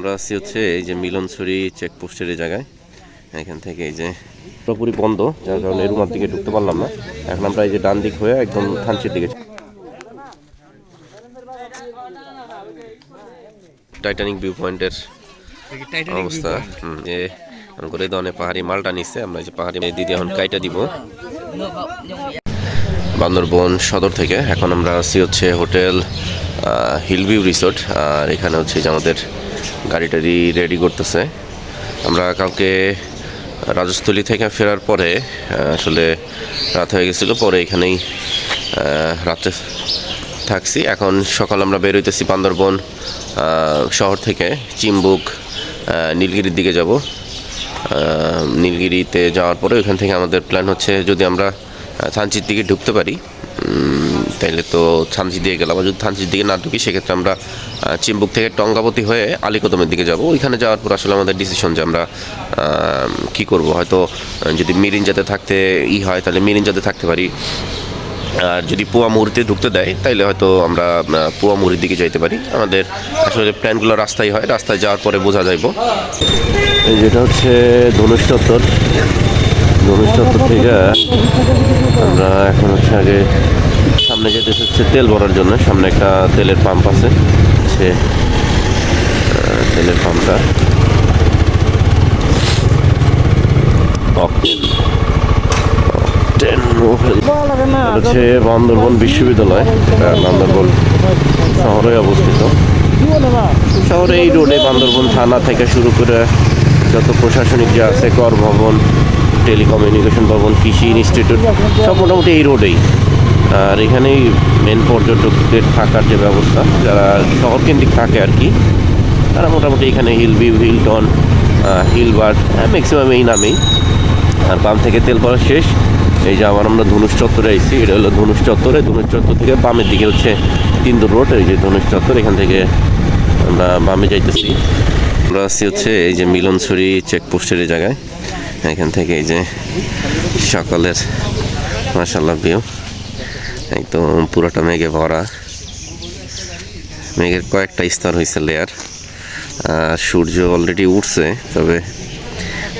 আমরা আছি হচ্ছে এই যে মিলনছড়ি চেকপোস্টের এই জায়গায়। এখান থেকে এই যে পুরোপুরি বন্ধ, যার কারণে রুমার দিকে ঢুকতে পারলাম না। এখন আমরা এই যে ডান দিক হয়ে একদম থানচির দিকে টাইটানিক ভিউ পয়েন্টের অবস্থা। যে করে ধরনের পাহাড়ি মালটা নিচ্ছে আমরা যে পাহাড়ি দিদি এখন কাইটা দিব। বান্দরবন সদর থেকে। এখন আমরা আছি হচ্ছে হোটেল হিলভিউ রিসোর্ট। আর এখানে হচ্ছে যে আমাদের গাড়ি টাড়ি রেডি করতেছে। আমরা কালকে রাজস্থলী থেকে ফেরার পরে আসলে রাত হয়ে গেছিল, পরে এখানেই রাত্রে থাকছি। এখন সকাল আমরা বেরোইতেছি বান্দরবন শহর থেকে চিম্বুক নীলগিরির দিকে যাব। নীলগিরিতে যাওয়ার পরে ওইখান থেকে আমাদের প্ল্যান হচ্ছে যদি আমরা থানচির দিকে ঢুকতে পারি তাইলে তো থানচি দিয়ে গেলাম। যদি থানচির দিকে না ঢুকি সেক্ষেত্রে আমরা চিম্বুক থেকে টঙ্গাবতী হয়ে আলিকদমের দিকে যাব। ওইখানে যাওয়ার পর আসলে আমাদের ডিসিশন যে আমরা কি করব। হয়তো যদি মিরিঞ্জাতে থাকতে ই হয় তাহলে মিরিঞ্জাতে থাকতে পারি। আর যদি পোয়া মুহুরিতে ঢুকতে দেয় তাইলে হয়তো আমরা আহ, পোয়া মুহুরির দিকে যাইতে পারি। আমাদের আসলে প্ল্যানগুলো রাস্তায় হয়। রাস্তায় যাওয়ার পরে বোঝা যাইব। যেটা হচ্ছে ধনুষ চত্বর। ধনুষ চত্বর থেকে আমরা এখন হচ্ছে আগে সামনে যেতে হচ্ছে তেল ভরার জন্য। সামনে একটা তেলের পাম্প আছে। সে তেলের পাম্পটা। হচ্ছে বান্দরবন বিশ্ববিদ্যালয় বান্দরবন শহরে অবস্থিত। শহরে এই রোডে বান্দরবন থানা থেকে শুরু করে যত প্রশাসনিক যা আছে, কর ভবন টেলিকমিউনিকেশন ভবন, কৃষি ইনস্টিটিউট সব মোটামুটি এই রোডেই আর এখানেই মেন পর্যটকদের থাকার যে ব্যবস্থা, যারা শহর কেন্দ্রিক থাকে আর কি, তারা মোটামুটি এখানে hill view Hilton Hilbert maximum এই নামেই। আর বাম থেকে তেল ভরা শেষ। এই যে আবার আমরা ধনুষ চত্বরে আইছি, এটা হলো ধনুষ চত্বরে। ধনুষ চত্বর থেকে বামের দিকে হচ্ছে তিন্দুর রোড, এই যে ধনুষ চত্বর, এখান থেকে আমরা বামে যাইতেছি। আমরা আছি হচ্ছে এই যে মিলনছড়ি চেকপোস্টের এই জায়গায়। এখান থেকে এই যে সকালের মাসাল্লাহ ভিউ একদম পুরোটা মেঘে ভরা। মেঘের কয়েকটা স্তর হয়েছে লেয়ার আর সূর্য অলরেডি উঠছে, তবে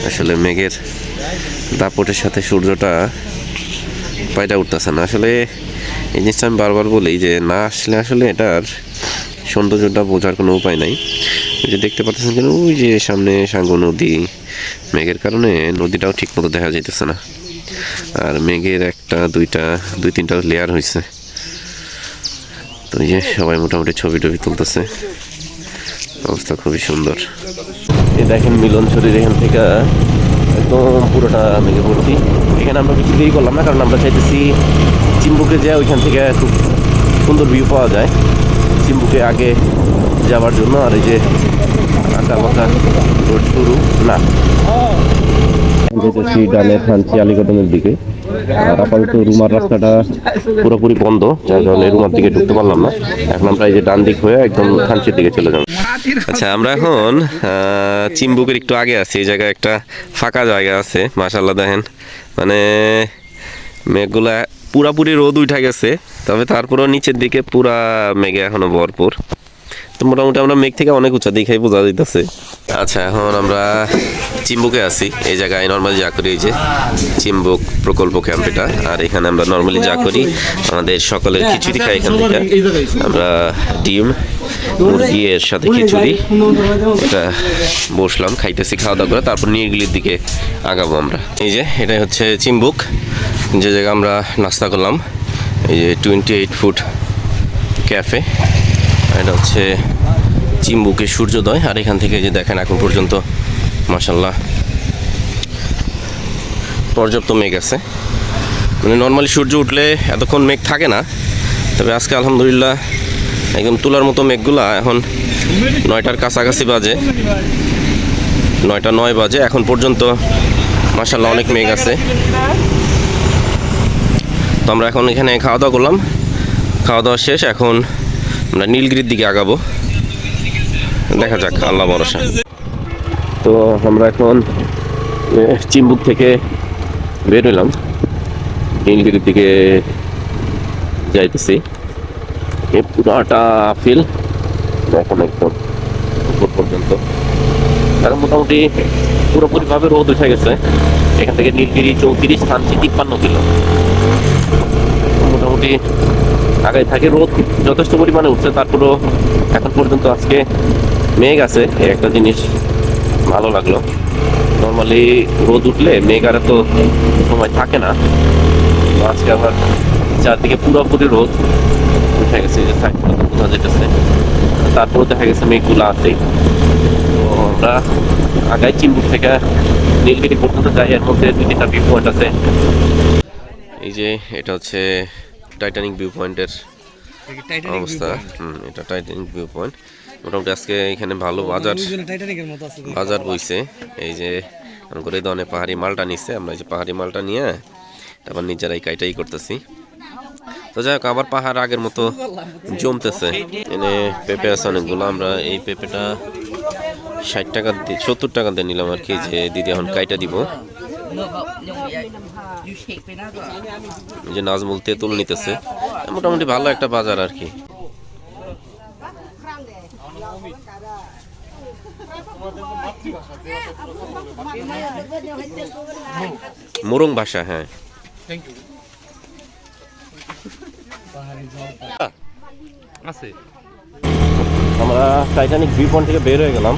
আসলে মেঘের দাপটের সাথে সূর্যটা পায়টা উঠতেছে না। আসলে এই জিনিসটা আমি বারবার বলি যে, না আসলে আসলে এটার সৌন্দর্যটা বোঝার কোনো উপায় নাই। যে দেখতে পাচ্ছেন কেন? ওই যে সামনে সাঙ্গো নদী, মেঘের কারণে নদীটাও ঠিক মতো দেখা যাইতেছে না। আর মেঘের একটা, দুইটা, দুই, তিনটা লেয়ার হয়েছে তো এই যে সবাই মোটামুটি ছবি টবি তুলতেছে। অবস্থা খুবই সুন্দর। এই দেখেন মিলন শরীর এখান থেকে একদম পুরোটা মেঘে ভর্তি। এখানে আমরা বেশি দেরি করলাম না, কারণ আমরা চাইতেছি চিম্বুকে যায় ওইখান থেকে খুব সুন্দর ভিউ পাওয়া যায়। চিম্বুকে আগে যাওয়ার জন্য, আর এই যে আঁকা বাঁকা রোড শুরু। না। যেতেছি ডানে থানচি আলিকদমের দিকে। আর আপাতত রুমার রাস্তাটা পুরোপুরি বন্ধ, যার কারণে রুমার দিকে ঢুকতে পারলাম না। এখন আমরা এই যে ডান দিক হয়ে একদম থানচির দিকে চলে যাব। আচ্ছা আমরা এখন চিম্বুকের একটু আগে আছি। এই জায়গায় একটা ফাঁকা জায়গা আছে মাশাল্লাহ দেখেন। মানে মেঘগুলা পুরাপুরি রোদ উঠে গেছে, তবে তারপরেও নিচের দিকে পুরা মেঘে এখনও ভরপুর। তো মোটামুটি আমরা মেঘ থেকে অনেক উঁচা দিকেই বোঝা যাইতেছে। আচ্ছা এখন আমরা চিম্বুকে আছি। এই জায়গায় নর্মালি যা করি এই যে চিম্বুক প্রকল্প ক্যাম্প এটা। আর এখানে আমরা নর্মালি যা করি, আমাদের সকালের খিচুড়ি খাই এখান থেকে। আমরা ডিম, মুরগি, এর সাথে খিচুড়ি। এটা বসলাম, খাইতেছি খাওয়া দাওয়া করে। তারপর নীলগিরির দিকে আগাবো আমরা। এই যে, এটাই হচ্ছে চিম্বুক। যে জায়গায় আমরা নাস্তা করলাম, এই যে টোয়েন্টি এইট ফুট ক্যাফে এটা হচ্ছে চিম্বুকে সূর্যোদয়, আর এখান থেকে যে দেখেন এখন পর্যন্ত মাসাল্লাহ পর্যাপ্ত মেঘ আছে। মানে নর্মালি সূর্য উঠলে এতক্ষণ মেঘ থাকে না, তবে আজকে আলহামদুলিল্লাহ একদম তোলার মতো মেঘগুলা এখন নয়টার কাছাকাছি বাজে। নয়টা নয় বাজে, এখন পর্যন্ত মাসাল্লাহ অনেক মেঘ আছে। তো আমরা এখন এখানে খাওয়া দাওয়া করলাম। খাওয়া দাওয়া শেষ, এখন আমরা নীলগিরির দিকে আগাবো। দেখা যাক আল্লাহ ভরসা। তো আমরা এখন এ, চিম্বুক থেকে বের হইলাম। নীলগিরির দিকে যাইতেছি। এই পুরাটা ফিল এখন একদম এয়ারপোর্ট পর্যন্ত। এখন মোটামুটি পুরোপুরিভাবে রোদ উঠে গেছে। এখান থেকে নীলগিরি চৌত্রিশ থানচি তিপ্পান্ন কিলো। মোটামুটি আগে থাকে। রোদ যথেষ্ট পরিমাণে উঠছে, তারপরেও এখন পর্যন্ত আজকে মেঘ আছে একটা জিনিস ভালো লাগল। নর্মালি রোদ উঠলে মেঘ আর তো সময় থাকে না। আজকে আবার চারদিকে পুরোপুরি রোদ উঠে গেছে, যে বোঝা যেতেছে তারপরে দেখা গেছে মেঘগুলো আছেই। তো আমরা আগাই চিম্বুক থেকে নীলগিরি পর্যন্ত যাই, এর মধ্যে দুই তিনটা পয়েন্ট আছে। এই যে, এটা হচ্ছে টাইটানিক ভিউ পয়েন্টের অবস্থা। হুম এটা টাইটানিক ভিউ পয়েন্ট মোটামুটি আজকে এখানে ভালো বাজার বাজার বইছে এই যে করে ধরনের পাহাড়ি মালটা নিচ্ছে আমরা এই যে পাহাড়ি মালটা নিয়ে তারপর নিজেরাই কাইটাই করতেছি। তো যাই হোক আবার পাহাড় আগের মতো জমতেছে। এনে পেঁপে আছে অনেকগুলো আমরা এই পেঁপেটা ষাট টাকা দিয়ে সত্তর টাকা দিয়ে নিলাম আর কি যে দিদি এখন কাইটা দিব। এই যে নাজমুল তেঁতুল নিতেছে। মোটামুটি ভালো একটা বাজার আর কি। মোরং ভাষা হ্যাঁ। আমরা টাইটানিক ভিউ পয়েন্ট থেকে বের হয়ে গেলাম।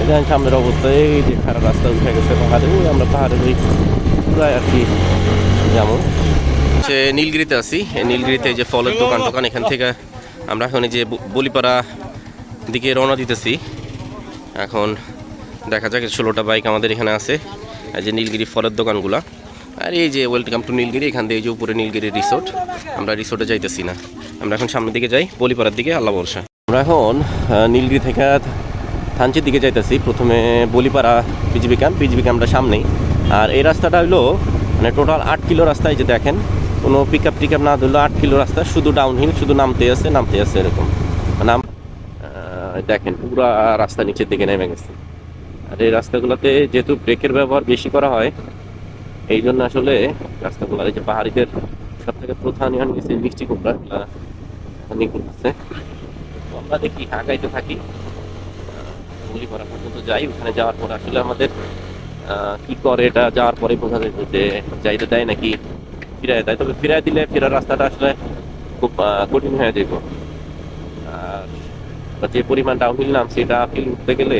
এখানে সামনের অবস্থা এই যে খারাপ রাস্তা উঠে গেছে পাহাড়ে ওই আমরা পাহাড়ের ওই প্রায় আর কি যেমন সে নীলগিরিতে আছি এই নীলগিরিতে যে ফলের দোকান টোকান এখান থেকে আমরা এখন এই যে বলিপাড়া দিকে রওনা দিতেছি। এখন দেখা যাক ষোলোটা বাইক আমাদের এখানে আছে এই যে নীলগিরি ফলের দোকানগুলা। আর এই যে ওয়েলকাম টু নীলগিরি এখান থেকে এই যে উপরে নীলগিরি রিসোর্ট আমরা রিসোর্টে যাইতেছি না। আমরা এখন সামনের দিকে যাই বলিপাড়ার দিকে আল্লাহ বর্ষা আমরা এখন নীলগিরি থেকে থানচির দিকে যাইতেছি। প্রথমে বলিপাড়া বিজিবি ক্যাম্প বিজিবি ক্যাম্পটা সামনেই। আর এই রাস্তাটা হলো মানে টোটাল আট কিলো রাস্তায় যে দেখেন, কোনো পিক আপ টিক আপ না ধরলেও আট কিলো রাস্তা, শুধু ডাউনহিল শুধু নামতে আছে নামতে আছে এরকম। নাম দেখেন, পুরা রাস্তা নিচের দিকে নেমে গেছে। আর এই রাস্তাগুলোতে যেহেতু ব্রেকের ব্যবহার বেশি করা হয়, এই জন্য আসলে রাস্তাগুলো এই যে পাহাড়িদের সব থেকে প্রধান এখন গেছে মিষ্টি কুমড়া, এগুলা করতেছে তো আমরা দেখি আগাইতে থাকি। গুলি করা পর্যন্ত যাই ওখানে যাওয়ার পর আসলে আমাদের কি করে এটা যাওয়ার পরে বোঝা যায় যে যাইতে দেয় নাকি ফিরায় দেয়। তবে ফিরায় দিলে ফেরার রাস্তাটা আসলে খুব কঠিন হয়ে যাবে আর যে পরিমাণ ডাউনহিল নাম সেটা আপহিল উঠতে গেলে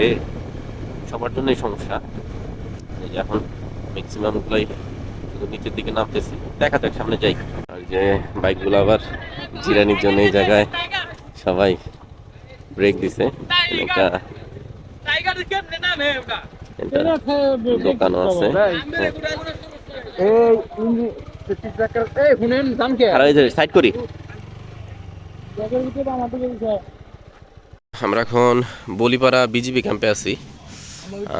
সবার জন্যই সমস্যা। এখন ম্যাক্সিমাম গুলাই শুধু নিচের দিকে নামতেছি। দেখা যাক সামনে যাই। আর যে বাইকগুলো আবার জিরানির জন্য এই জায়গায় সবাই ব্রেক দিছে। একটা আমরা এখন বলিপাড়া বিজিবি ক্যাম্পে আছি।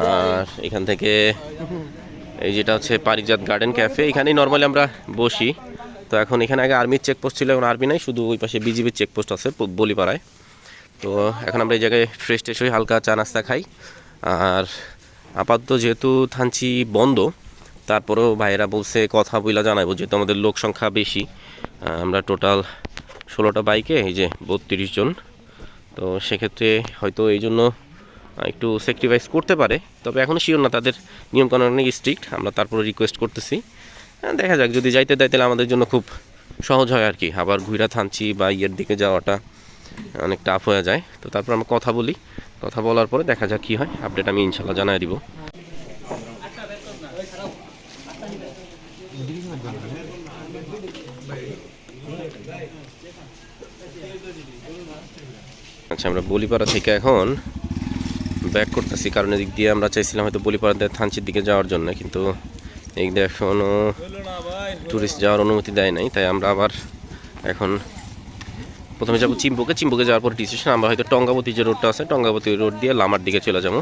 আর এখান থেকে এই যেটা হচ্ছে পারিজাত গার্ডেন ক্যাফে এখানেই নর্মালি আমরা বসি। তো এখন এখানে আগে আর্মির চেকপোস্ট ছিল এখন আর্মি নাই শুধু ওই পাশে বিজিবির চেকপোস্ট আছে বলিপাড়ায়। তো এখন আমরা এই জায়গায় ফ্রেশ ট্রেশ হয়ে হালকা চা নাস্তা খাই। আর আপাতত যেহেতু থানচি বন্ধ, তারপরেও ভাইয়েরা বলছে কথা বইলা জানাব যেহেতু আমাদের লোক সংখ্যা বেশি। আমরা টোটাল ষোলোটা বাইকে, এই যে বত্রিশ জন। তো সেক্ষেত্রে হয়তো এই জন্য একটু স্যাক্রিফাইস করতে পারে। তবে এখনও শিওর না, তাদের নিয়মকানুন অনেক স্ট্রিক্ট আমরা তারপরে রিকোয়েস্ট করতেছি। দেখা যাক, যদি যাইতে দেয় তাহলে আমাদের জন্য খুব সহজ হয় আর কি। আবার ঘুরা থানছি বা ইয়ের দিকে যাওয়াটা। অনেক টাফ হয়ে যায়। তো তারপর আমরা কথা বলি। কথা বলার পরে দেখা যাক কী হয়। আপডেট আমি ইনশাল্লাহ জানাই দিব। আচ্ছা আমরা বলিপাড়া থেকে এখন ব্যাক করতেছি। কারণ এদিক দিয়ে আমরা চাইছিলাম হয়তো বলিপাড়া দিয়ে থানচির দিকে যাওয়ার জন্য, কিন্তু এই দিয়ে এখনও ট্যুরিস্ট যাওয়ার অনুমতি দেয় নাই। তাই আমরা আবার এখন প্রথমে যাব চিম্বুকে চিম্বুকে যাওয়ার পর ডিসিশন আমরা হয়তো টঙ্গাবতী যে রোডটা আছে টঙ্গাবতী রোড দিয়ে লামার দিকে চলে যাব।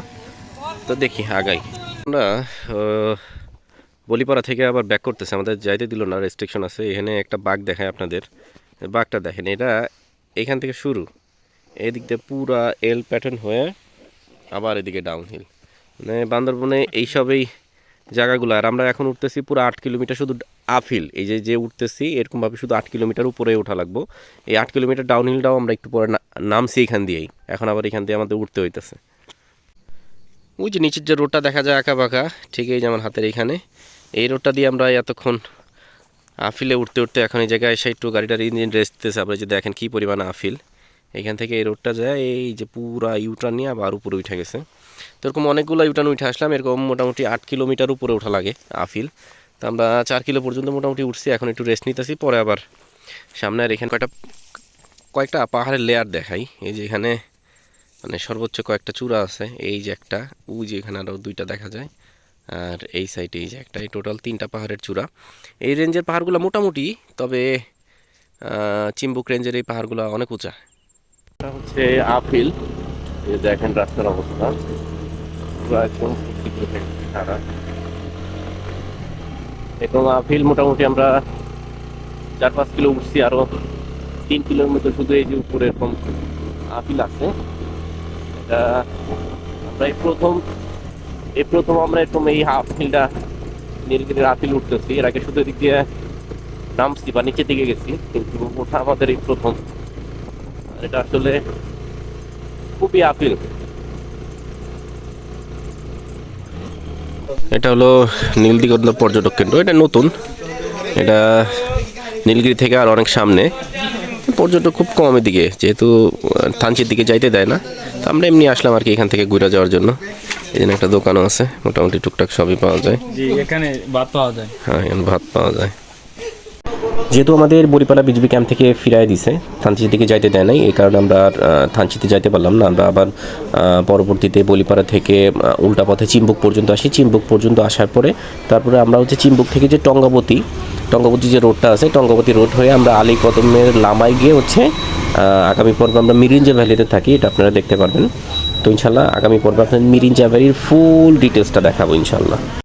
তো দেখি আগাই। আমরা বলিপাড়া থেকে আবার ব্যাক করতেছে। আমাদের যাইতে দিল না রেস্ট্রিকশন আছে। এখানে একটা বাঘ দেখায় আপনাদের। বাঘটা দেখেন এটা এখান থেকে শুরু। এদিক দিয়ে পুরা এল প্যাটার্ন হয়ে আবার এদিকে ডাউনহিল মানে বান্দরবনে এইসবেই জায়গাগুলো। আর আমরা এখন উঠতেছি পুরো আট কিলোমিটার শুধু আপহিল এই যে যে উঠতেছি, এরকমভাবে শুধু আট কিলোমিটার উপরে ওঠা লাগবো। এই আট কিলোমিটার ডাউনহিলটাও আমরা একটু পরে নামছি এখান দিয়েই। এখন আবার এখান দিয়ে আমাদের উঠতে হইতেছে। ওই যে নিচের যে রোডটা দেখা যায় আঁকা বাঁকা ঠিক এই যেমন হাতের এইখানে এই রোডটা দিয়ে আমরা এতক্ষণ আফিলে উঠতে উঠতে এখন এই জায়গায় এসে একটু গাড়িটার ইঞ্জিন রেস্ট দিতেছে। আপনারা যে দেখেন কী পরিমাণ আফিল। এখান থেকে এই রোডটা যায়, এই যে পুরা ইউটার্ন নিয়ে আবার উপরে উঠে গেছে। তো এরকম অনেকগুলো ইউটার্ন উঠে আসলাম, এরকম মোটামুটি আট কিলোমিটার উপরে ওঠা লাগে আফিল তো আমরা চার কিলো পর্যন্ত মোটামুটি উঠছি, এখন একটু রেস্ট নিতেছি, পরে আবার সামনে আর এখানে কয়েকটা কয়েকটা পাহাড়ের লেয়ার দেখাই। এই যে এখানে মানে সর্বোচ্চ কয়েকটা চূড়া আছে, এই যে একটা উ যে এখানে আরও দুইটা দেখা যায়। আর এই সাইডে এই যে একটা, এই টোটাল তিনটা পাহাড়ের চূড়া। এই রেঞ্জের পাহাড়গুলো মোটামুটি, তবে চিম্বুক রেঞ্জের এই পাহাড়গুলো অনেক উঁচা। এটা হচ্ছে আপিল। এই দেখেন রাস্তার অবস্থা। এবং আপিল মোটামুটি আমরা চার পাঁচ কিলো উঠছি, আরও তিন মতো শুধু এই যে উপরে এরকম আপিল আছে। এটা আমরা এই প্রথম এই প্রথম আমরা এরকম এই আপিলটা নীলগিরির আপিল উঠতেছি। এর আগে শুধু এদিক দিয়ে নামছি বা নিচের দিকে গেছি, কিন্তু ওঠা আমাদের এই প্রথম। এটা আসলে খুবই আপিল। এটা হলো নীলদিগন্ত পর্যটক কেন্দ্র এটা নতুন। এটা নীলগিরি থেকে আর অনেক সামনে। পর্যটক খুব কমের দিকে যেহেতু থানচির দিকে যাইতে দেয় না। তো আমরা এমনি আসলাম আর কি এখান থেকে ঘুরে যাওয়ার জন্য। এই জন্য একটা দোকানও আছে মোটামুটি টুকটাক সবই পাওয়া যায়। জি এখানে ভাত পাওয়া যায়। হ্যাঁ এখানে ভাত পাওয়া যায়। যেহেতু আমাদের বরিপালা বিজবি ক্যাম্প থেকে ফিরাই দিছে, থানচির দিকে যাইতে দেয় নাই, এই কারণে আমরা থানচিতে যাইতে পারলাম না। আমরা আবার পরবর্তীতে বলিপাড়া থেকে উল্টা পথে চিম্বুক পর্যন্ত আসি। চিম্বুক পর্যন্ত আসার পরে তারপরে আমরা হচ্ছে চিম্বুক থেকে যে টঙ্গাবতী টঙ্গাবতী যে রোডটা আছে, টঙ্গাবতী রোড হয়ে আমরা আলী কদমের লামায় গিয়ে হচ্ছে আগামী পর্বে আমরা মিরিঞ্জা ভ্যালিতে থাকি, এটা আপনারা দেখতে পারবেন। তো ইনশাল্লাহ আগামী পর্বে আপনার মিরিঞ্জা ভ্যালির ফুল ডিটেলসটা দেখাবো ইনশাল্লাহ।